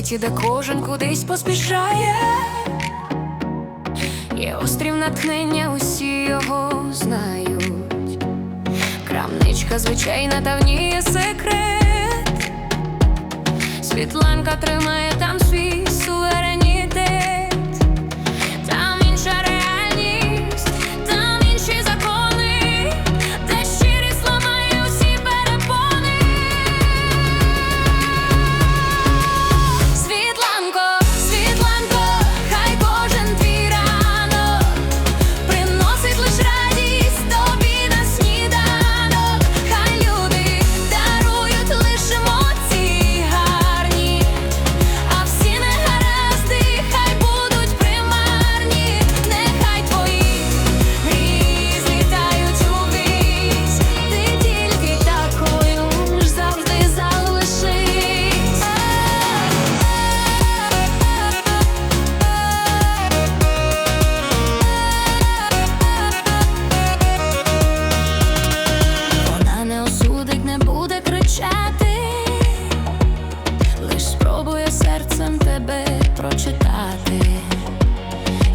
світі, де кожен кудись поспішає, є острів натхнення, усі його знають. Крамничка звичайна, та в ній є секрет. Світланка тримає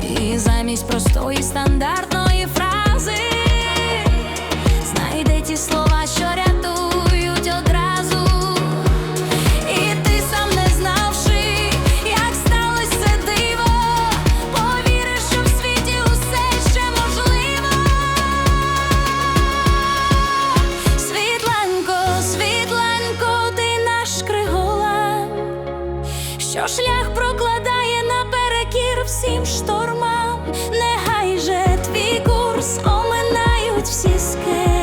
І замість простої стандартної фрази знайде ті слова, що рятують одразу. І ти сам не знавши, як сталося це диво, повіриш, що в світі усе ще можливо. Світланко, світланко, ти наш криголам, що шлях прокладає морським штормам, нехай же твій курс оминають всі скелі.